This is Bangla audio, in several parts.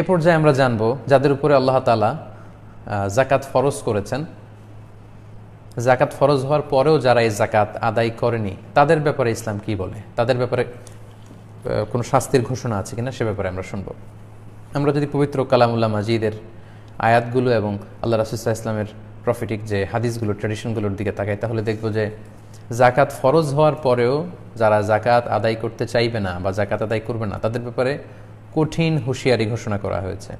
এ পর্যায়ে আমরা জানব যাদের উপরে আল্লাহ তালা জাকাত ফরজ করেছেন। জাকাত ফরজ হওয়ার পরেও যারা এই জাকাত আদায় করেনি, তাদের ব্যাপারে ইসলাম কি বলে? তাদের ব্যাপারে কোনো শাস্তির ঘোষণা আছে কিনা সে ব্যাপারে আমরা শুনব। আমরা যদি পবিত্র কালামুল্লাহ মাজিদের আয়াতগুলো এবং আল্লাহ রাসুল্লাহ ইসলামের প্রফিটিক যে হাদিসগুলো ট্র্যাডিশনগুলোর দিকে তাকাই, তাহলে দেখব যে জাকাত ফরজ হওয়ার পরেও যারা জাকাত আদায় করতে চাইবে না বা জাকাত আদায় করবে না, তাদের ব্যাপারে কঠিন হুঁশিয়ারি ঘোষণা করা হয়েছে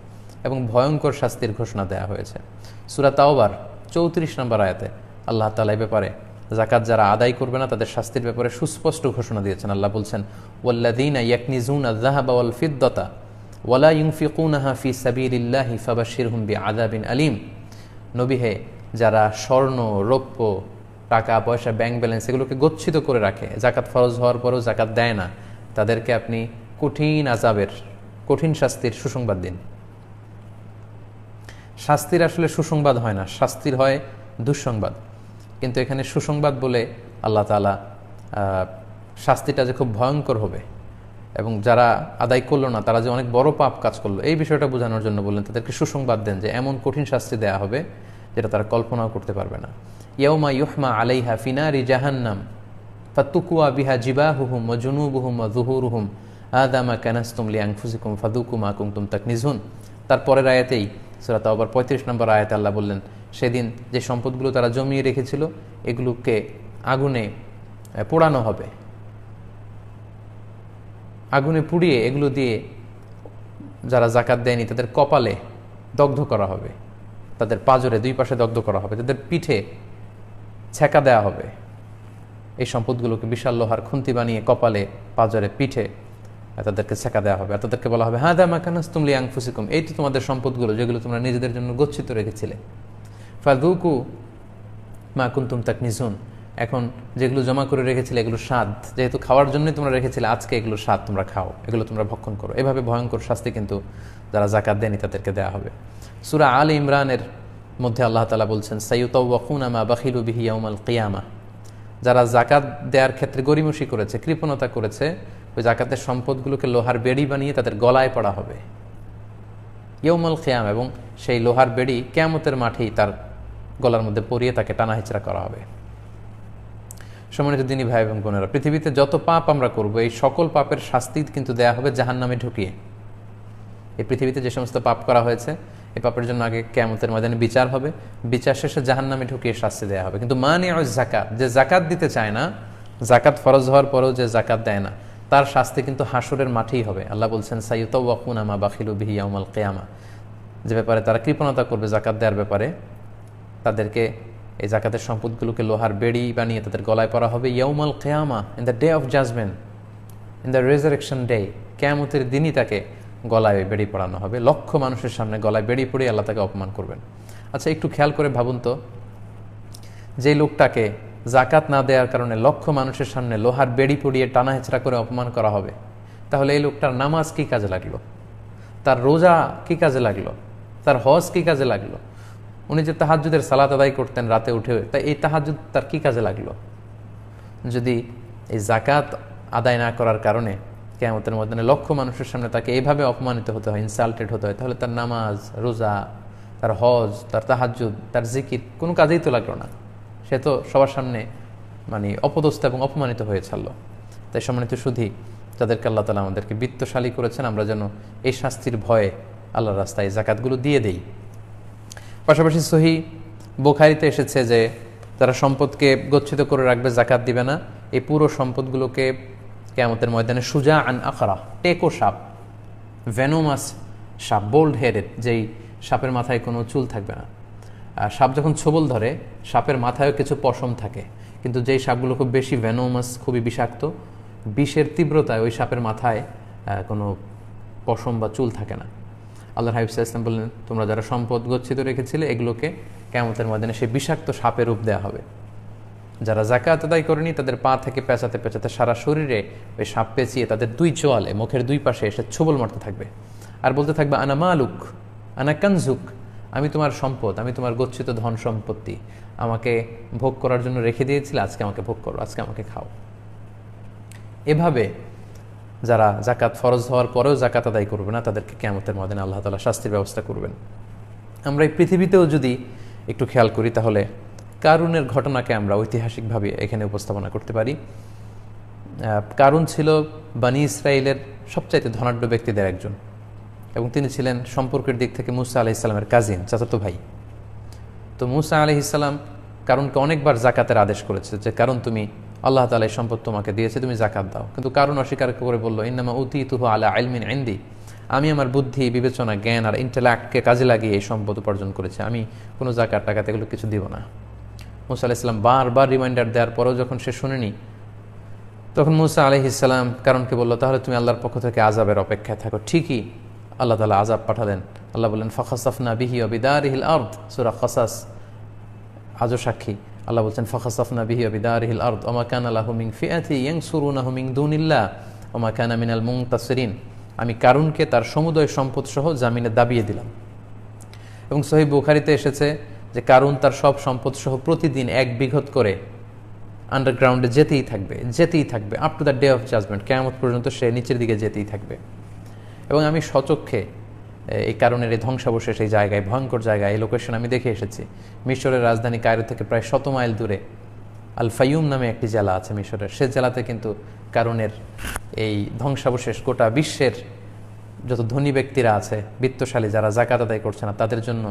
এবং ভয়ঙ্কর শাস্তির ঘোষণা দেওয়া হয়েছে। সুরা তাওবার চৌত্রিশ নম্বর আয়াতে আল্লাহ তালা ব্যাপারে জাকাত যারা আদায় করবে না, তাদের শাস্তির ব্যাপারে সুস্পষ্ট ঘোষণা দিয়েছেন। আল্লাহ বলছেন ওয়াল্লাদিন ইয়াকনিজুন আযাহাবা ওয়াল ফি সাবিলিল্লাহি ফাবাশশিরহুম বিআযাবিন আলিম। নবী হে, যারা স্বর্ণ, রৌপ্য, টাকা, পয়সা, ব্যাংক ব্যালেন্স এগুলোকে গচ্ছিত করে রাখে জাকাত ফরজ হওয়ার পরেও জাকাত দেয় না, তাদেরকে আপনি কঠিন আজাবের কঠিন শাস্তির সুসংবাদ দিন। শাস্তির আসলে সুসংবাদ হয় না, শাস্তির হয় দুঃসংবাদ। কিন্তু এখানে সুসংবাদ বলে আল্লাহ তালা শাস্তিটা যে খুব ভয়ঙ্কর হবে এবং যারা আদায় করল না, তারা যে অনেক বড় পাপ কাজ করল, এই বিষয়টা বোঝানোর জন্য বললেন, তাদেরকে সুসংবাদ দেন যে এমন কঠিন শাস্তি দেয়া হবে যেটা তারা কল্পনাও করতে পারবে না। ইয়মা ইউহমা আলাইহা ফিনারি জাহান্নাম, ফাতুকুয়া বিহা জিবাহুহুম জুনুবুহুম ওয়া যুহুরুহুম। আদামা লিয়াংফুসিকুম ফাদুকুমা কুমতুম তাকনিজুন। তারপরের আয়াতেই সূরা তাওবার 35 নম্বর আয়াতে আল্লাহ বললেন, সেদিন যে সম্পদগুলো তারা জমিয়ে রেখেছিল, এগুলোকে আগুনে পোড়ানো হবে। আগুনে পুড়িয়ে এগুলো দিয়ে যারা জাকাত দেয়নি, তাদের কপালে দগ্ধ করা হবে। তাদের পাজরে দুই পাশে দগ্ধ করা হবে। তাদের পিঠে ছেঁকা দেওয়া হবে। এই সম্পদগুলোকে বিশাল লোহার খুন্তি বানিয়ে কপালে, পাজরে, পিঠে তাদেরকে ছেঁকা দেওয়া হবে। আর তাদেরকে বলা হবে হ্যাঁ দা মাকানাস তুমলি আংফুসিকুম এই তো তোমাদের সম্পদগুলো, যেগুলো তোমরা নিজেদের জন্য গচ্ছিত রেখেছিলে। ফাদুকু মা কুন্তুম তাক নিজুন এখন যেগুলো জমা করে রেখেছিলে, এগুলো স্বাদ। যেহেতু খাওয়ার জন্যই তোমরা রেখেছিলে, আজকে এগুলো স্বাদ তোমরা খাও, এগুলো তোমরা ভক্ষণ করো। এভাবে ভয়ঙ্কর শাস্তি কিন্তু যারা জাকাত দেয়নি তাদেরকে দেওয়া হবে। সুরা আল ইমরানের মধ্যে আল্লাহ তালা বলছেন সাইউতাউকুনামা বাখিলু বিহি ইয়াউমাল কিয়ামা। যারা জাকাত দেওয়ার ক্ষেত্রে গরিমসি করেছে, কৃপণতা করেছে ওই জাকাতের সম্পদগুলোকে লোহার বেড়ি বানিয়ে তাদের গলায় পড়া হবে। ইয়ৌমল খেয়াম এবং সেই লোহার বেড়ি কেয়ামতের মাঠেই তার গলার মধ্যে পরিয়ে তাকে টানা হেচড়া করা হবে। সম্মানিত দিনী ভাই এবং বোনেরা, পৃথিবীতে যত পাপ আমরা করব, এই সকল পাপের শাস্তি কিন্তু দেয়া হবে জাহান নামে ঢুকিয়ে। এই পৃথিবীতে যে সমস্ত পাপ করা হয়েছে, এই পাপের জন্য আগে কেয়ামতের ময়দানে বিচার হবে। বিচার শেষে জাহান নামে ঢুকিয়ে শাস্তি দেওয়া হবে। কিন্তু মানে জাকাত যে জাকাত দিতে চায় না জাকাত ফরজ হওয়ার পরেও যে জাকাত দেয় না তার শাস্তি কিন্তু হাসুরের মাঠেই হবে। আল্লাহ বলছেন সাইয়ুত ওয়াকুনামা বাখিলু বিহি ইয়াউমাল কেয়ামা। যে ব্যাপারে তারা কৃপণতা করবে জাকাত দেওয়ার ব্যাপারে, তাদেরকে এই জাকাতের সম্পদগুলোকে লোহার বেড়ি বানিয়ে তাদের গলায় পরা হবে ইয়ৌমাল কেয়ামা in the day of judgement in the resurrection day কেয়ামতের দিনই তাকে গলায় বেড়ি পড়ানো হবে। লক্ষ মানুষের সামনে গলায় বেড়ি পড়িয়ে আল্লাহ তাকে অপমান করবেন। আচ্ছা একটু খেয়াল করে ভাবুন তো যে লোকটাকে জাকাত না দেওয়ার কারণে লক্ষ মানুষের সামনে লোহার বেড়ি পড়িয়ে টানা হেঁচড়া করে অপমান করা হবে। তাহলে এই লোকটার নামাজ কি কাজে লাগল? তার রোজা কি কাজে লাগল? তার হজ কি কাজে লাগল? উনি যে তাহাজুদের সালাত আদায় করতেন রাতে উঠে, তা এই তাহাজুদ তার কি কাজে লাগল? যদি এই জাকাত আদায় না করার কারণে কেমতের মধ্যে লক্ষ মানুষের সামনে তাকে এইভাবে অপমানিত হতে হয় ইনসাল্টেড হতে হয়, তাহলে তার নামাজ, রোজা, তার হজ, তার তাহাজুদ তার জিকির কোনো কাজেই তো লাগল না। সে তো সবার সামনে মানে অপদস্থ এবং অপমানিত হয়ে ছাড়লো। তাই সম্মানিত শুধু যাদেরকে আল্লাহ তালা আমাদেরকে বিত্তশালী করেছেন, আমরা যেন এই শাস্তির ভয়ে আল্লাহর রাস্তায় জাকাতগুলো দিয়ে দেই। পাশাপাশি সহি বোখারিতে এসেছে যে, যারা সম্পদকে গচ্ছিত করে রাখবে, জাকাত দিবে না, এই পুরো সম্পদগুলোকে কেমতের ময়দানে সুজা আন আখরা, টেকো সাপ ভেনোমাস সাপ বোল্ড হেডেড যেই সাপের মাথায় কোনো চুল থাকবে না। সাপ যখন ছোবল ধরে, সাপের মাথায়ও কিছু পশম থাকে। কিন্তু যেই সাপগুলো খুব বেশি ভ্যানোমাস খুবই বিষাক্ত, বিষের তীব্রতায় ওই সাপের মাথায় কোনো পশম বা চুল থাকে না। আল্লাহ হাবিব ইসলাম বললেন, তোমরা যারা সম্পদ গচ্ছিত রেখেছিলে, এগুলোকে কেমতের ময়দানে সেই বিষাক্ত সাপের রূপ দেওয়া হবে। যারা জাকাত আদায় করেনি, তাদের পা থেকে পেঁচাতে পেঁচাতে সারা শরীরে ওই সাপ পেঁচিয়ে তাদের দুই চোয়ালে, মুখের দুই পাশে এসে ছোবল মারতে থাকবে। আর বলতে থাকবে, আনা মালুক, আনা কানজুক আমি তোমার সম্পদ, আমি তোমার গচ্ছিত ধন সম্পত্তি আমাকে ভোগ করার জন্য রেখে দিয়েছিলে, আজকে আমাকে ভোগ করো, আজকে আমাকে খাও। এভাবে যারা জাকাত ফরজ হওয়ার পরেও জাকাত আদায় করবে না, তাদেরকে কেমতের মদিনে আল্লাহ তালা শাস্তির ব্যবস্থা করবেন। আমরা এই পৃথিবীতেও যদি একটু খেয়াল করি, তাহলে কারুনের ঘটনাকে আমরা ঐতিহাসিকভাবে এখানে উপস্থাপনা করতে পারি। কারুন ছিল বানি ইসরায়েলের সবচাইতে ধনাঢ্য ব্যক্তিদের একজন। এবং তিনি ছিলেন সম্পর্কের দিক থেকে মুসা আলাহ ইসলামের কাজিন চাচাতো ভাই। তো মুসা আলহ ইসলাম কারণকে অনেকবার জাকাতের আদেশ করেছে যে, কারণ তুমি আল্লাহ তালা এই সম্পদ তোমাকে দিয়েছে, তুমি জাকাত দাও। কিন্তু কারণ অস্বীকার করে বলল, ইন্নামা উতি তুহ আলা আলমিন আইন্দি আমি আমার বুদ্ধি, বিবেচনা, জ্ঞান আর ইন্টেলাক্টকে কাজে লাগিয়ে এই সম্পদ উপার্জন করেছি। আমি কোনো জাকাত টাকাতে এগুলো কিছু দিব না। মুসা আলাহ ইসলাম বারবার রিমাইন্ডার দেওয়ার পরেও যখন সে শুনেনি, তখন মুসা আলহ ইসলাম কারণকে বলল, তাহলে তুমি আল্লাহর পক্ষ থেকে আজাবের অপেক্ষায় থাকো। ঠিকই আল্লাহ তালা আজাব পাঠালেন। আল্লাহ বললেন, ফখাসফনা বিহি অবিদার হিল আর্দ। সুরা খসাস, আজও সাক্ষী। আল্লাহ বলছেন, ফখাসফনা বিহি অবিদার হিল আর্দ। ওমা কান আল্লাহ হুমিং ফিয়াতি ইয়ং সুরুনা হুমিং দুনিল্লা ওমা কানা মিনাল মুং তাসরিন আমি কারুনকে তার সমুদয় সম্পদ সহ জামিনে দাবিয়ে দিলাম। এবং সহি বুখারিতে এসেছে যে কারুন তার সব সম্পদ সহ প্রতিদিন এক বিঘত করে আন্ডারগ্রাউন্ডে যেতেই থাকবে যেতেই থাকবে। Up to the day of judgement কেয়ামত পর্যন্ত সে নিচের দিকে যেতেই থাকবে। এবং আমি সচক্ষে এই কারণের এই ধ্বংসাবশেষ, এই জায়গায়, ভয়ঙ্কর জায়গায়, এই লোকেশন আমি দেখে এসেছি। মিশরের রাজধানী কায়রো থেকে প্রায় শত মাইল দূরে আল ফাইয়ুম নামে একটি জেলা আছে মিশরের। সে জেলাতে কিন্তু কারণের এই ধ্বংসাবশেষ গোটা বিশ্বের যত ধনী ব্যক্তিরা আছে, বিত্তশালী যারা জাকাত আদায় করছে না, তাদের জন্য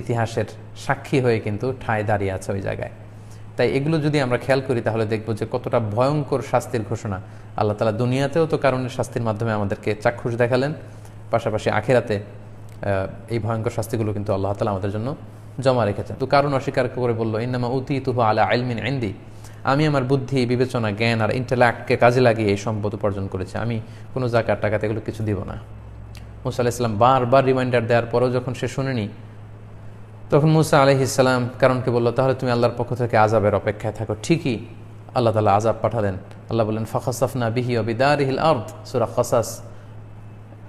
ইতিহাসের সাক্ষী হয়ে কিন্তু ঠায় দাঁড়িয়ে আছে ওই জায়গায়। তাই এগুলো যদি আমরা খেয়াল করি, তাহলে দেখব যে কতটা ভয়ঙ্কর শাস্তির ঘোষণা। আল্লাহ তালা দুনিয়াতেও তো কারণের শাস্তির মাধ্যমে আমাদেরকে চাক্ষুষ দেখালেন। পাশাপাশি আখেরাতে এই ভয়ঙ্কর শাস্তিগুলো কিন্তু আল্লাহ তালা আমাদের জন্য জমা রেখেছেন। তো কারণ অস্বীকার করে বলল, ইন্নামা উতি তুহু আলা আলমিন আইন্দি আমি আমার বুদ্ধি, বিবেচনা, জ্ঞান আর ইন্টেলাক্টকে কাজে লাগিয়ে এই সম্পদ উপার্জন করেছি। আমি কোনো জাকাত, টাকাতে এগুলো কিছু দিব না। মুসা আলাহ বারবার রিমাইন্ডার দেওয়ার পরেও যখন সে শুনেনি তখন মুসা আলহ ইসলাম কারণকে বলল, তাহলে তুমি আল্লাহর পক্ষ থেকে আজাবের অপেক্ষায় থাকো। ঠিকই আল্লাহ তালা আজাব পাঠালেন। আল্লাহ বললেন, ফখাসফনা বিহি অবিদার হিল আর্দ। সুরা খসাস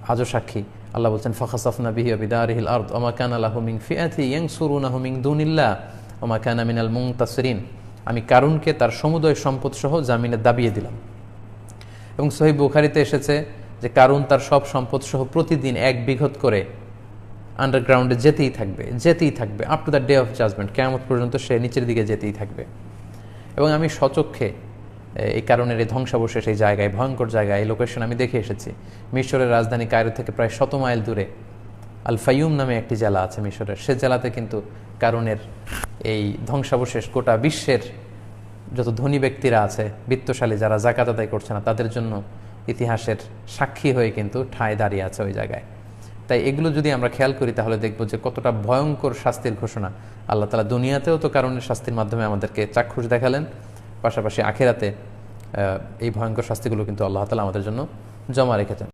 আজও সাক্ষী। আল্লাহ বলছেন, ফখাসফনা বিহি অবিদার হিল আর্দ। ওমা কান আল্লাহ মিং ফিয়াতি ইয়ং সুরুনা হুমিং দুনিল্লা ওমা কানা মিনাল মুং তাসরিন আমি কারুনকে তার সমুদয় সম্পদ সহ জামিনে দাবিয়ে দিলাম। এবং সহি বুখারিতে এসেছে যে কারুন তার সব সম্পদ সহ প্রতিদিন এক বিঘত করে আন্ডারগ্রাউন্ডে যেতেই থাকবে যেতেই থাকবে up to the day of judgement কেয়ামত পর্যন্ত সে নিচের দিকে যেতেই থাকবে। এবং আমি সচক্ষে এই কারণের এই ধ্বংসাবশেষ, এই জায়গায়, ভয়ঙ্কর জায়গায়, এই লোকেশন আমি দেখে এসেছি। মিশরের রাজধানী কায়রো থেকে প্রায় শত মাইল দূরে আল ফাইয়ুম নামে একটি জেলা আছে মিশরের। সে জেলাতে কিন্তু কারণের এই ধ্বংসাবশেষ গোটা বিশ্বের যত ধনী ব্যক্তিরা আছে, বিত্তশালী যারা জাকাত আদায় করছে না, তাদের জন্য ইতিহাসের সাক্ষী হয়ে কিন্তু ঠায় দাঁড়িয়ে আছে ওই জায়গায়। তাই এগুলো যদি আমরা খেয়াল করি, তাহলে দেখব যে কতটা ভয়ঙ্কর শাস্তির ঘোষণা। আল্লাহ তালা দুনিয়াতেও তো কারণে শাস্তির মাধ্যমে আমাদেরকে চাক্ষুষ দেখালেন। পাশাপাশি আখেরাতে এই ভয়ঙ্কর শাস্তিগুলো কিন্তু আল্লাহ তালা আমাদের জন্য জমা রেখেছেন।